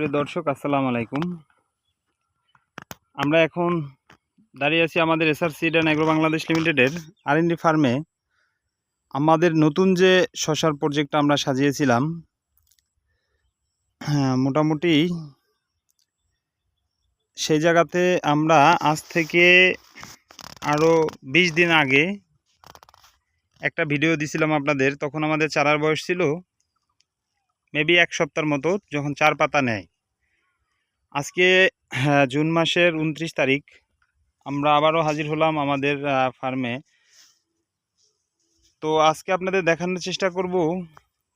প্রিয় দর্শক, আসসালামু আলাইকুম। আমরা এখন দাঁড়িয়ে আছি আমাদের SR seed and agro Bangladesh লিমিটেডের আর এন ফার্মে আমাদের নতুন যে শশার প্রজেক্টটা আমরা সাজিয়েছিলাম হ্যাঁ মোটামুটি সেই জায়গাতে আমরা আজ থেকে আরও বিশ দিন আগে একটা ভিডিও দিছিলাম আপনাদের, তখন আমাদের চারার বয়স ছিল মেবি এক সপ্তাহের মতো, যখন চার পাতা নেয়। আজকে হ্যাঁ, জুন মাসের উনত্রিশ তারিখ। আমরা আবারও হাজির হলাম আমাদের ফার্মে তো আজকে আপনাদের দেখানোর চেষ্টা করব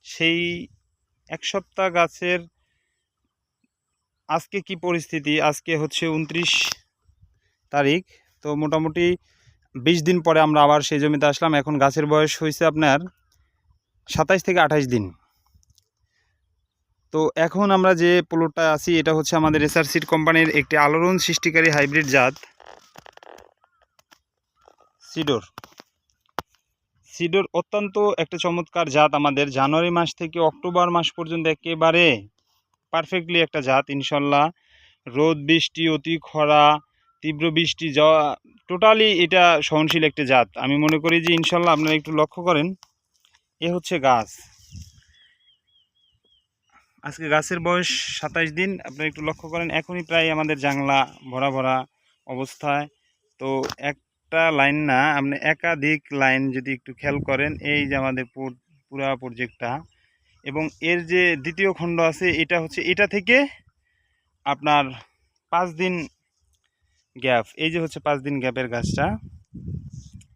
সেই এক সপ্তাহ গাছের আজকে কি পরিস্থিতি? আজকে হচ্ছে উনত্রিশ তারিখ। তো মোটামুটি বিশ দিন পরে আমরা আবার সেই জমিতে আসলাম। এখন গাছের বয়স হয়েছে আপনার সাতাইশ থেকে আঠাইশ দিন। তো এখন আমরা যে প্লটটা আছি, এটা হচ্ছে আমাদের এসআর সিড কোম্পানির একটি আলোড়ন সৃষ্টিকারী হাইব্রিড জাত। সিডোর। সিডোর অত্যন্ত একটা চমৎকার জাত আমাদের। জানুয়ারি মাস থেকে অক্টোবর মাস পর্যন্ত একেবারে পারফেক্টলি একটা জাত, ইনশাল্লাহ। রোদ, বৃষ্টি, অতি খরা, তীব্র বৃষ্টি যাওয়া টোটালি এটা সহনশীল একটা জাত। আমি মনে করি যে ইনশাল্লাহ আপনারা একটু লক্ষ্য করেন, এ হচ্ছে গাছ। আজকে গাছের বয়স সাতাইশ দিন, আপনারা একটু লক্ষ্য করেন, এখনই প্রায় আমাদের জাংলা ভরা ভরা অবস্থায়। তো একটা লাইন না, আপনি একাধিক লাইন যদি একটু খেয়াল করেন, এই যে আমাদের পুরা প্রজেক্টটা এবং এর যে দ্বিতীয় খণ্ড আছে, এটা হচ্ছে, এটা থেকে আপনার পাঁচ দিন গ্যাপ, এই যে হচ্ছে পাঁচ দিন গ্যাপের গাছটা।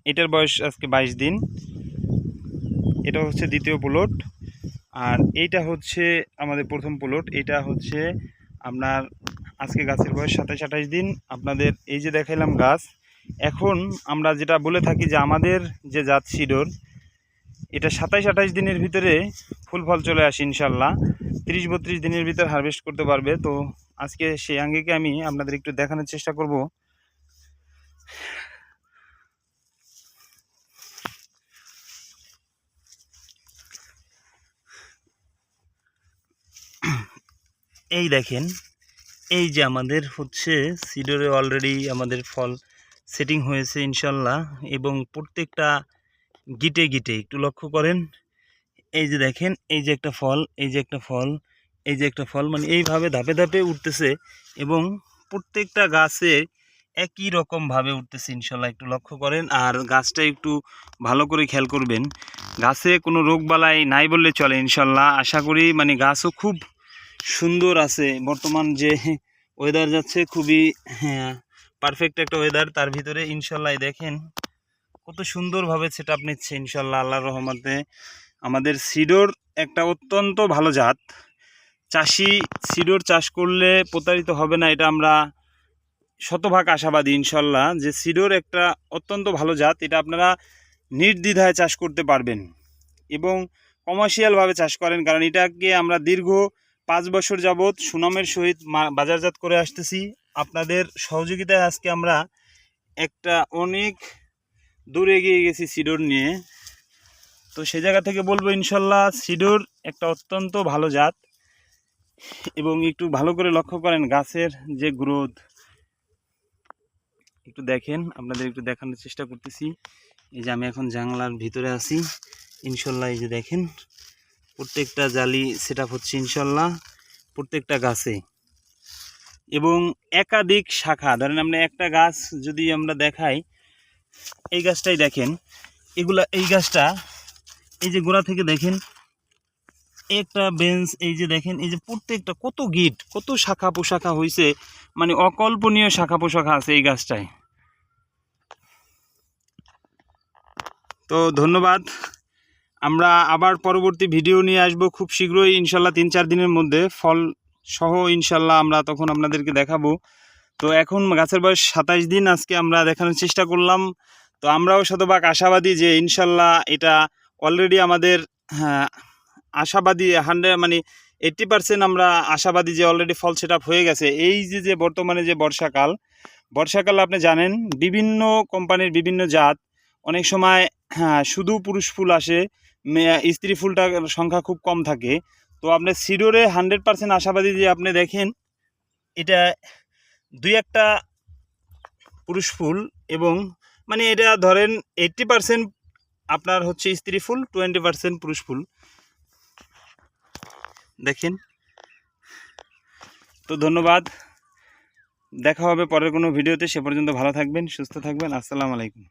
এটার বয়স আজকে বাইশ দিন। এটা হচ্ছে দ্বিতীয় প্লট আর এইটা হচ্ছে আমাদের প্রথম প্লট। এটা হচ্ছে আপনার আজকে গাছের বয়স সাতাশ আঠাশ দিন। আপনাদের এই যে দেখাইলাম গাছ, এখন আমরা যেটা বলে থাকি যে আমাদের যে জাত সিডোর, এটা সাতাইশ আঠাশ দিনের ভিতরে ফুল ফল চলে আসে ইনশাল্লাহ। তিরিশ বত্রিশ দিনের ভিতর হারভেস্ট করতে পারবে। তো আজকে সেই আঙ্গিকে আমি আপনাদের একটু দেখানোর চেষ্টা করব। এই দেখেন, এই যে আমাদের হচ্ছে সিডোরে অলরেডি আমাদের ফল সেটিং হয়েছে ইনশাল্লাহ, এবং প্রত্যেকটা গিটে গিটে, একটু লক্ষ্য করেন, এই যে দেখেন, এই যে একটা ফল, এই যে একটা ফল, এই যে একটা ফল মানে এইভাবে ধাপে ধাপে উঠতেছে, এবং প্রত্যেকটা গাছে একই রকমভাবে উঠতেছে ইনশাল্লাহ, একটু লক্ষ্য করেন, আর গাছটা একটু ভালো করে খেয়াল করবেন, গাছে কোনো রোগবালাই নাই বললে চলে ইনশাল্লাহ, আশা করি মানে গাছও খুব সুন্দর আছে। বর্তমান যে ওয়েদার যাচ্ছে খুবই হ্যাঁ পারফেক্ট একটা ওয়েদার তার ভিতরে ইনশাল্লাহ দেখেন কত সুন্দরভাবে সেট আপ নিচ্ছে ইনশাল্লাহ আল্লাহ রহমতে। আমাদের সিডোর একটা অত্যন্ত ভালো জাত। চাষি সিডোর চাষ করলে প্রতারিত হবে না, এটা আমরা শতভাগ আশাবাদী ইনশাল্লাহ যে সিডোর একটা অত্যন্ত ভালো জাত, এটা আপনারা নির্দ্বিধায় চাষ করতে পারবেন এবং কমার্শিয়ালভাবে চাষ করেন, কারণ এটাকে আমরা দীর্ঘ পাঁচ বছর যাবৎ সুনামের সহিত বাজারজাত করে আসতেছি। আপনাদের সহযোগিতায় আজকে আমরা একটা অনেক দূর এগিয়ে গেছি সিডোর নিয়ে। তো সে জায়গা থেকে বলব ইনশাল্লাহ সিডোর একটা অত্যন্ত ভালো জাত এবং একটু ভালো করে লক্ষ্য করেন গাছের যে গ্রোথ। একটু দেখেন, আপনাদের একটু দেখানোর চেষ্টা করতেছি। এই যে আমি এখন জানলার ভিতরে আছি। ইনশাল্লাহ এই যে দেখেন প্রত্যেকটা জালি সেট হচ্ছে ইনশাল্লাহ প্রত্যেকটা গাছে। এবং একাধিক শাখা, ধরেন আমরা একটা গাছ যদি আমরা দেখাই, এই গাছটাই দেখেন, এগুলা, এই গাছটা, এই যে গোড়া থেকে দেখেন, একটা বেঞ্চ এই যে দেখেন, এই যে প্রত্যেকটা কত গিট, কত শাখা পোশাখা হয়েছে মানে অকল্পনীয় শাখা পোশাখা আছে এই গাছটায়। তো ধন্যবাদ। আমরা আবার পরবর্তী ভিডিও নিয়ে আসব খুব শীঘ্রই ইনশাল্লাহ তিন চার দিনের মধ্যে। ফল সহ ইনশাল্লাহ আমরা তখন আপনাদেরকে দেখাবো। তো এখন গাছের বয়স সাতাইশ দিন আজকে আমরা দেখানোর চেষ্টা করলাম। তো আমরাও শতভাগ আশাবাদী যে ইনশাল্লাহ এটা অলরেডি আমাদের হ্যাঁ, আশাবাদী হান্ড্রেড মানে এইট্টি পার্সেন্ট আমরা আশাবাদী যে অলরেডি ফল সেট হয়ে গেছে। এই যে যে বর্তমানে যে বর্ষাকাল বর্ষাকাল আপনি জানেন বিভিন্ন কোম্পানির বিভিন্ন জাত অনেক সময় হ্যাঁ শুধু পুরুষ ফুল আসে স্ত্রী ফুলটার সংখ্যা খুব কম থাকে। তো আপনি সিডোরে হান্ড্রেড পার্সেন্ট আশাবাদী যে আপনি দেখেন, এটা দুই একটা পুরুষ ফুল এবং মানে এটা ধরেন এইট্টি পার্সেন্ট আপনার হচ্ছে স্ত্রী ফুল টোয়েন্টি পার্সেন্ট পুরুষ ফুল। দেখেন। তো ধন্যবাদ। দেখা হবে পরের কোনো ভিডিওতে। সে পর্যন্ত ভালো থাকবেন, সুস্থ থাকবেন। আসসালামু আলাইকুম।